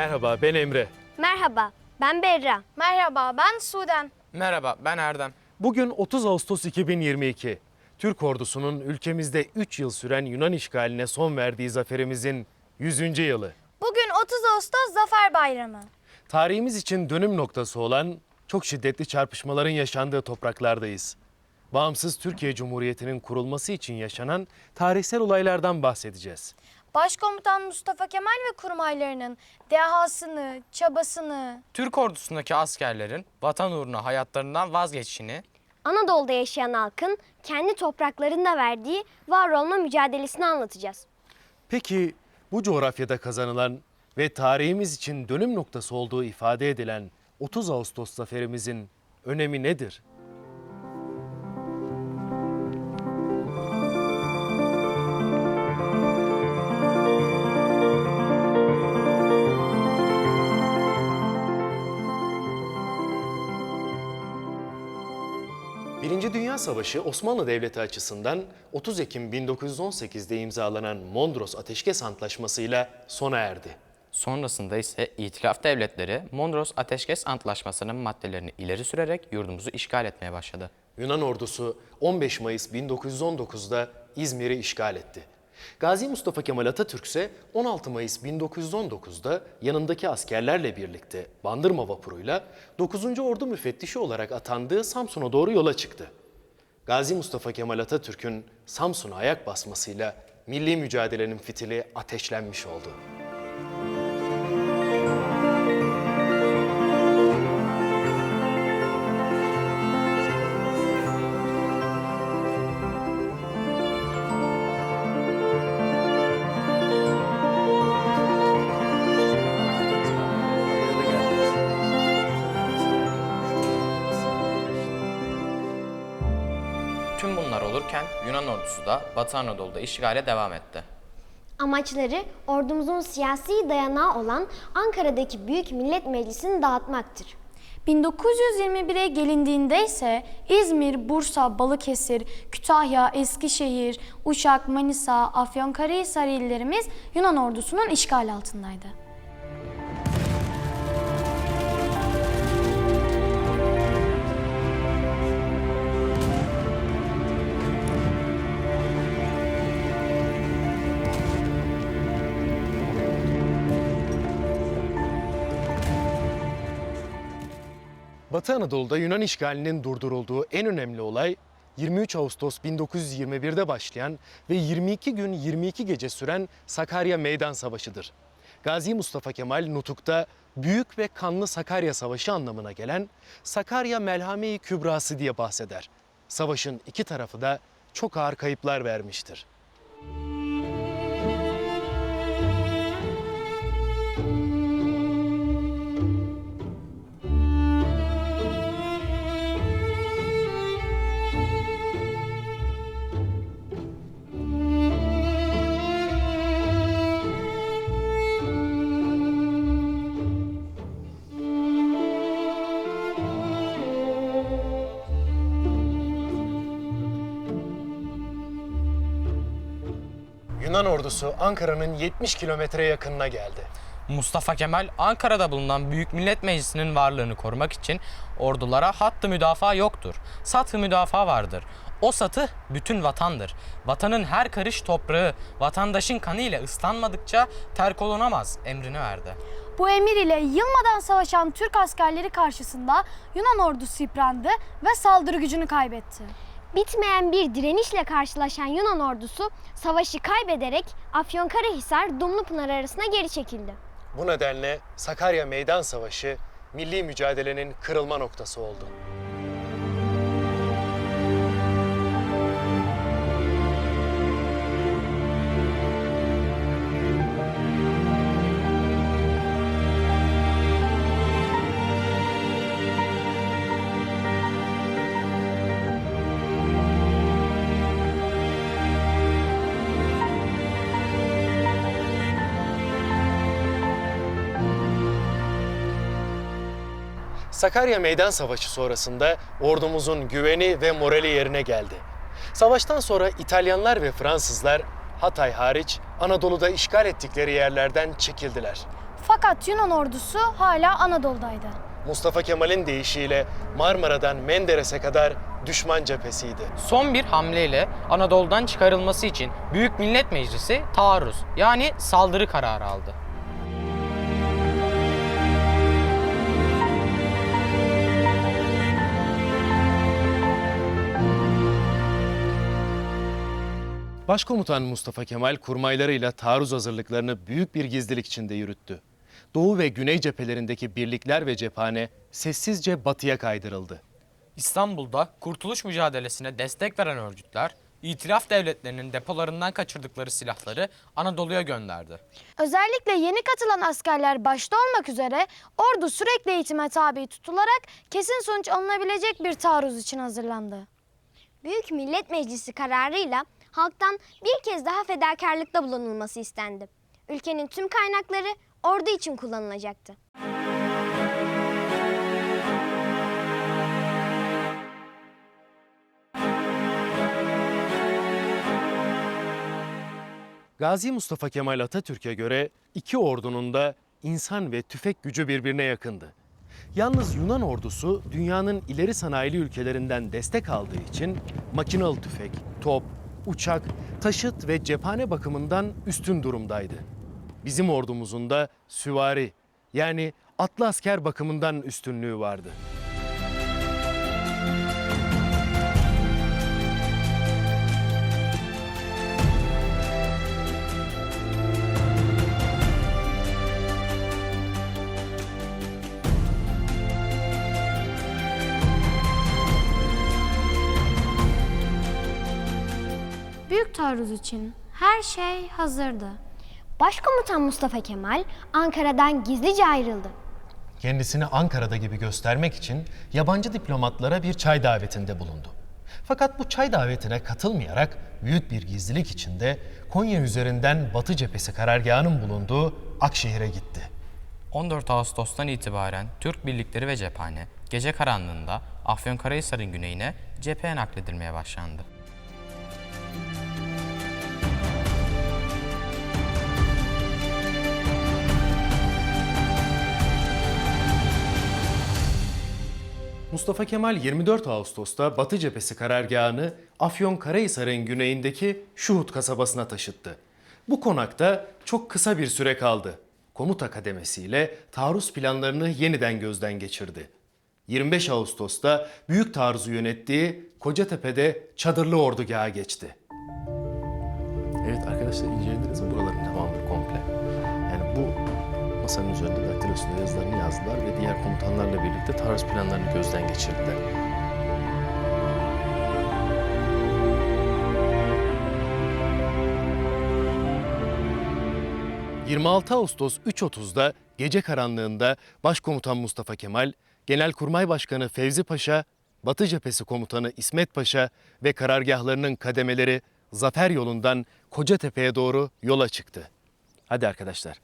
Merhaba, ben Emre. Merhaba, ben Berra. Merhaba ben Suden. Merhaba, ben Erdem. Bugün 30 Ağustos 2022. Türk ordusunun ülkemizde 3 yıl süren Yunan işgaline son verdiği zaferimizin 100. yılı. Bugün 30 Ağustos Zafer Bayramı. Tarihimiz için dönüm noktası olan çok şiddetli çarpışmaların yaşandığı topraklardayız. Bağımsız Türkiye Cumhuriyeti'nin kurulması için yaşanan tarihsel olaylardan bahsedeceğiz. Başkomutan Mustafa Kemal ve kurmaylarının dehasını, çabasını, Türk ordusundaki askerlerin vatan uğruna hayatlarından vazgeçişini, Anadolu'da yaşayan halkın kendi topraklarında verdiği var olma mücadelesini anlatacağız. Peki bu coğrafyada kazanılan ve tarihimiz için dönüm noktası olduğu ifade edilen 30 Ağustos zaferimizin önemi nedir? Birinci Dünya Savaşı Osmanlı Devleti açısından 30 Ekim 1918'de imzalanan Mondros Ateşkes Antlaşması'yla sona erdi. sonrasında ise İtilaf devletleri Mondros Ateşkes Antlaşması'nın maddelerini ileri sürerek yurdumuzu işgal etmeye başladı. Yunan ordusu 15 Mayıs 1919'da İzmir'i işgal etti. Gazi Mustafa Kemal Atatürk ise 16 Mayıs 1919'da yanındaki askerlerle birlikte Bandırma vapuruyla 9. Ordu müfettişi olarak atandığı Samsun'a doğru yola çıktı. Gazi Mustafa Kemal Atatürk'ün Samsun'a ayak basmasıyla milli mücadelenin fitili ateşlenmiş oldu. Tüm bunlar olurken Yunan ordusu da Batı Anadolu'da işgale devam etti. Amaçları ordumuzun siyasi dayanağı olan Ankara'daki Büyük Millet Meclisi'ni dağıtmaktır. 1921'e gelindiğinde ise İzmir, Bursa, Balıkesir, Kütahya, Eskişehir, Uşak, Manisa, Afyonkarahisar illerimiz Yunan ordusunun işgal altındaydı. Batı Anadolu'da Yunan işgalinin durdurulduğu en önemli olay 23 Ağustos 1921'de başlayan ve 22 gün 22 gece süren Sakarya Meydan Savaşı'dır. Gazi Mustafa Kemal Nutuk'ta Büyük ve Kanlı Sakarya Savaşı anlamına gelen Sakarya Melhame-i Kübrası diye bahseder. Savaşın iki tarafı da çok ağır kayıplar vermiştir. Yunan ordusu Ankara'nın 70 kilometre yakınına geldi. Mustafa Kemal Ankara'da bulunan Büyük Millet Meclisi'nin varlığını korumak için ordulara hattı müdafaa yoktur. Satı müdafaa vardır. O satı bütün vatandır. Vatanın her karış toprağı vatandaşın kanı ile ıslanmadıkça terk olunamaz emrini verdi. Bu emir ile yılmadan savaşan Türk askerleri karşısında Yunan ordusu yıprandı ve saldırı gücünü kaybetti. Bitmeyen bir direnişle karşılaşan Yunan ordusu savaşı kaybederek Afyonkarahisar Dumlupınar arasına geri çekildi. Bu nedenle Sakarya Meydan Savaşı milli mücadelenin kırılma noktası oldu. Sakarya Meydan Savaşı sonrasında ordumuzun güveni ve morali yerine geldi. Savaştan sonra İtalyanlar ve Fransızlar Hatay hariç Anadolu'da işgal ettikleri yerlerden çekildiler. Fakat Yunan ordusu hala Anadolu'daydı. Mustafa Kemal'in deyişiyle Marmara'dan Menderes'e kadar düşman cephesiydi. Son bir hamleyle Anadolu'dan çıkarılması için Büyük Millet Meclisi taarruz yani saldırı kararı aldı. Başkomutan Mustafa Kemal kurmaylarıyla taarruz hazırlıklarını büyük bir gizlilik içinde yürüttü. Doğu ve Güney cephelerindeki birlikler ve cephane sessizce batıya kaydırıldı. İstanbul'da kurtuluş mücadelesine destek veren örgütler, İtilaf devletlerinin depolarından kaçırdıkları silahları Anadolu'ya gönderdi. Özellikle yeni katılan askerler başta olmak üzere ordu sürekli eğitime tabi tutularak kesin sonuç alınabilecek bir taarruz için hazırlandı. Büyük Millet Meclisi kararıyla halktan bir kez daha fedakarlıkta bulunulması istendi. Ülkenin tüm kaynakları ordu için kullanılacaktı. Gazi Mustafa Kemal Atatürk'e göre iki ordunun da insan ve tüfek gücü birbirine yakındı. Yalnız Yunan ordusu dünyanın ileri sanayili ülkelerinden destek aldığı için makinalı tüfek, top, uçak, taşıt ve cephane bakımından üstün durumdaydı. Bizim ordumuzun da süvari yani atlı asker bakımından üstünlüğü vardı. Taarruz için her şey hazırdı. Başkomutan Mustafa Kemal Ankara'dan gizlice ayrıldı. Kendisini Ankara'da gibi göstermek için yabancı diplomatlara bir çay davetinde bulundu. Fakat bu çay davetine katılmayarak büyük bir gizlilik içinde Konya üzerinden Batı cephesi karargahının bulunduğu Akşehir'e gitti. 14 Ağustos'tan itibaren Türk birlikleri ve cephane gece karanlığında Afyonkarahisar'ın güneyine cepheye nakledilmeye başlandı. Mustafa Kemal 24 Ağustos'ta Batı cephesi karargahını Afyonkarahisar'ın güneyindeki Şuhut kasabasına taşıttı. Bu konakta çok kısa bir süre kaldı. Komuta kademesiyle taarruz planlarını yeniden gözden geçirdi. 25 Ağustos'ta büyük taarruzu yönettiği Kocatepe'de çadırlı ordugaha geçti. Evet arkadaşlar incelediniz mi buraların tamamını komple? Yani bu masanın üzerinde daktilosunda yazılarını yazdılar ve diğer komutanlarla birlikte taarruz planlarını gözden geçirdiler. ...26 Ağustos 3.30'da gece karanlığında Başkomutan Mustafa Kemal, Genelkurmay Başkanı Fevzi Paşa, Batı Cephesi Komutanı İsmet Paşa ve karargahlarının kademeleri Zafer yolundan Kocatepe'ye doğru yola çıktı. Hadi arkadaşlar.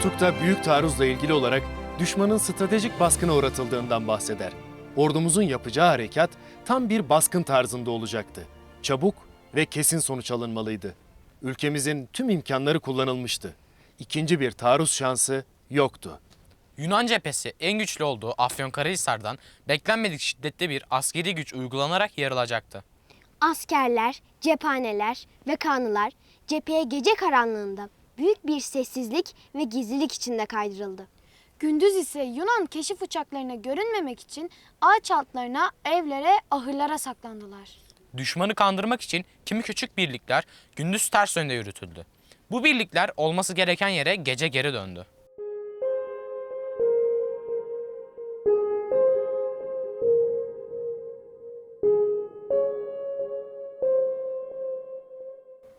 Nutuk'ta büyük taarruzla ilgili olarak düşmanın stratejik baskına uğratıldığından bahseder. Ordumuzun yapacağı harekat tam bir baskın tarzında olacaktı. Çabuk ve kesin sonuç alınmalıydı. Ülkemizin tüm imkanları kullanılmıştı. İkinci bir taarruz şansı yoktu. Yunan cephesi en güçlü olduğu Afyonkarahisar'dan beklenmedik şiddetli bir askeri güç uygulanarak yarılacaktı. Askerler, cephaneler ve kanılar cepheye gece karanlığında büyük bir sessizlik ve gizlilik içinde kaydırıldı. Gündüz ise Yunan keşif uçaklarına görünmemek için ağaç altlarına, evlere, ahırlara saklandılar. Düşmanı kandırmak için kimi küçük birlikler gündüz ters yönde yürütüldü. Bu birlikler olması gereken yere gece geri döndü.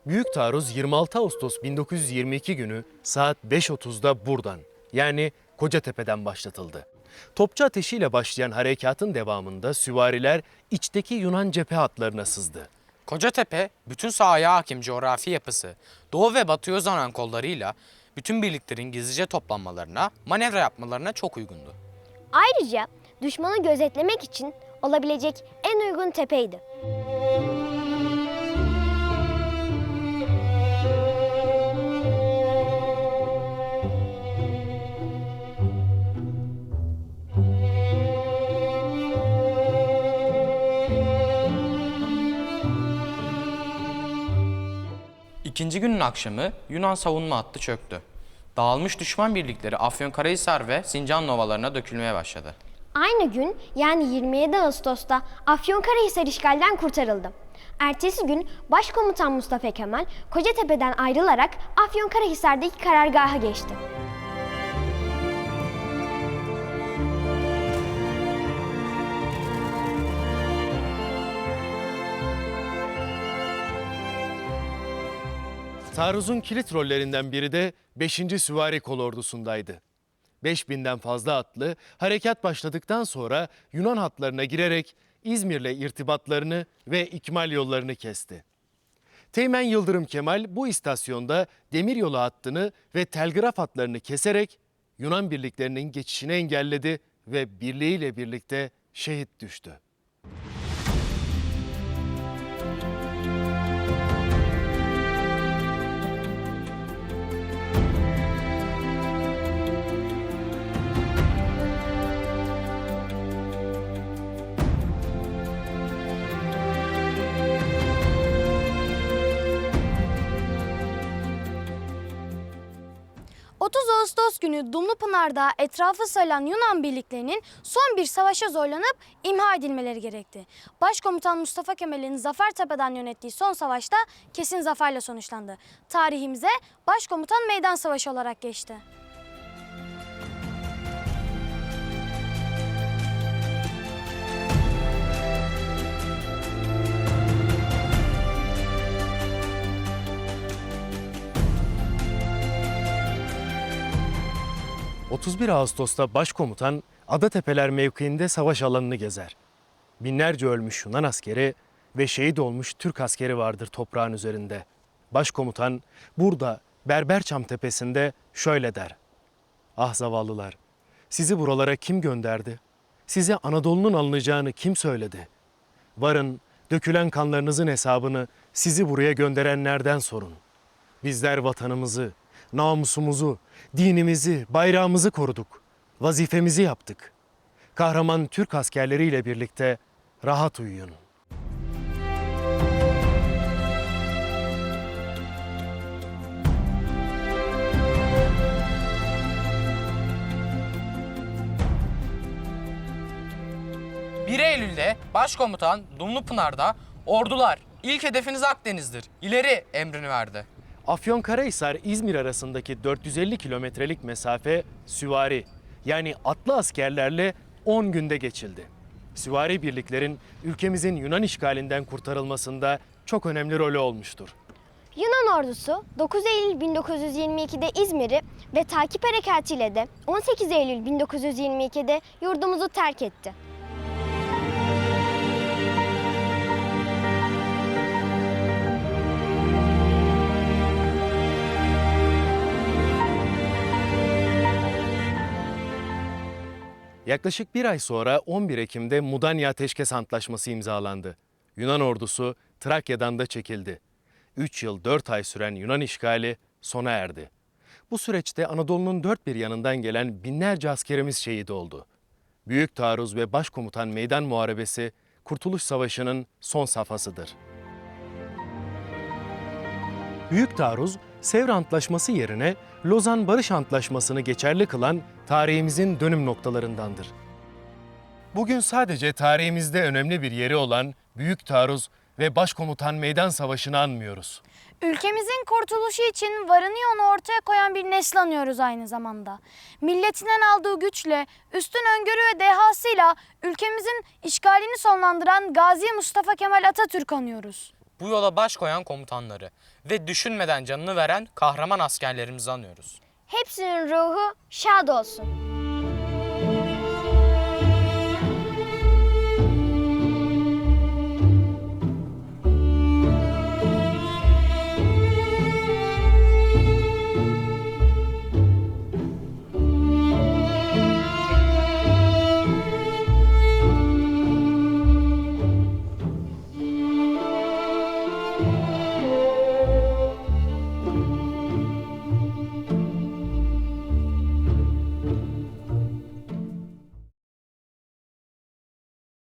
Büyük taarruz 26 Ağustos 1922 günü saat 5.30'da buradan yani Kocatepe'den başlatıldı. Topçu ateşiyle başlayan harekatın devamında süvariler içteki Yunan cephe hatlarına sızdı. Kocatepe, bütün sahaya hakim coğrafi yapısı, doğu ve batıya uzanan kollarıyla bütün birliklerin gizlice toplanmalarına, manevra yapmalarına çok uygundu. Ayrıca düşmanı gözetlemek için olabilecek en uygun tepeydi. İkinci günün akşamı Yunan savunma hattı çöktü. Dağılmış düşman birlikleri Afyonkarahisar ve Sincan Novalarına dökülmeye başladı. Aynı gün yani 27 Ağustos'ta Afyonkarahisar işgalden kurtarıldı. Ertesi gün Başkomutan Mustafa Kemal Kocatepe'den ayrılarak Afyonkarahisar'daki karargaha geçti. Taarruz'un kilit rollerinden biri de 5. Süvari Kolordusu'ndaydı. 5000'den fazla atlı harekat başladıktan sonra Yunan hatlarına girerek İzmir'le irtibatlarını ve ikmal yollarını kesti. Teğmen Yıldırım Kemal bu istasyonda demiryolu hattını ve telgraf hatlarını keserek Yunan birliklerinin geçişini engelledi ve birliğiyle birlikte şehit düştü. — Ağustos günü Dumlupınar'da etrafı sarılan Yunan birliklerinin son bir savaşa zorlanıp imha edilmeleri gerekti. Başkomutan Mustafa Kemal'in Zafertepe'den yönettiği son savaşta kesin zaferle sonuçlandı. Tarihimize Başkomutan Meydan Savaşı olarak geçti. 31 Ağustos'ta başkomutan Adatepeler mevkiinde savaş alanını gezer. Binlerce ölmüş Yunan askeri ve şehit olmuş Türk askeri vardır toprağın üzerinde. Başkomutan burada Berberçam tepesinde şöyle der. Ah zavallılar, sizi buralara kim gönderdi? Size Anadolu'nun alınacağını kim söyledi? Varın, dökülen kanlarınızın hesabını sizi buraya gönderenlerden sorun. Bizler vatanımızı, namusumuzu, dinimizi, bayrağımızı koruduk. Vazifemizi yaptık. Kahraman Türk askerleriyle birlikte rahat uyuyun. ...1 Eylül'de Başkomutan Dumlupınar'da ordular ilk hedefiniz Akdeniz'dir. İleri emrini verdi. Afyonkarahisar İzmir arasındaki 450 kilometrelik mesafe süvari yani atlı askerlerle 10 günde geçildi. Süvari birliklerin ülkemizin Yunan işgalinden kurtarılmasında çok önemli rolü olmuştur. Yunan ordusu 9 Eylül 1922'de İzmir'i ve takip harekatıyla de 18 Eylül 1922'de yurdumuzu terk etti. Yaklaşık bir ay sonra 11 Ekim'de Mudanya Ateşkes Antlaşması imzalandı. Yunan ordusu Trakya'dan da çekildi. 3 yıl 4 ay süren Yunan işgali sona erdi. Bu süreçte Anadolu'nun dört bir yanından gelen binlerce askerimiz şehit oldu. Büyük Taarruz ve Başkomutan Meydan Muharebesi Kurtuluş Savaşı'nın son safhasıdır. Büyük Taarruz, Sevr Antlaşması yerine Lozan Barış Antlaşması'nı geçerli kılan tarihimizin dönüm noktalarındandır. Bugün sadece tarihimizde önemli bir yeri olan Büyük Taarruz ve Başkomutan Meydan Savaşı'nı anmıyoruz. Ülkemizin kurtuluşu için varını yoğunu ortaya koyan bir nesli anıyoruz aynı zamanda. Milletinden aldığı güçle, üstün öngörü ve dehasıyla ülkemizin işgalini sonlandıran Gazi Mustafa Kemal Atatürk anıyoruz. Bu yola baş koyan komutanları ve düşünmeden canını veren kahraman askerlerimizi anıyoruz. Hepsinin ruhu şad olsun.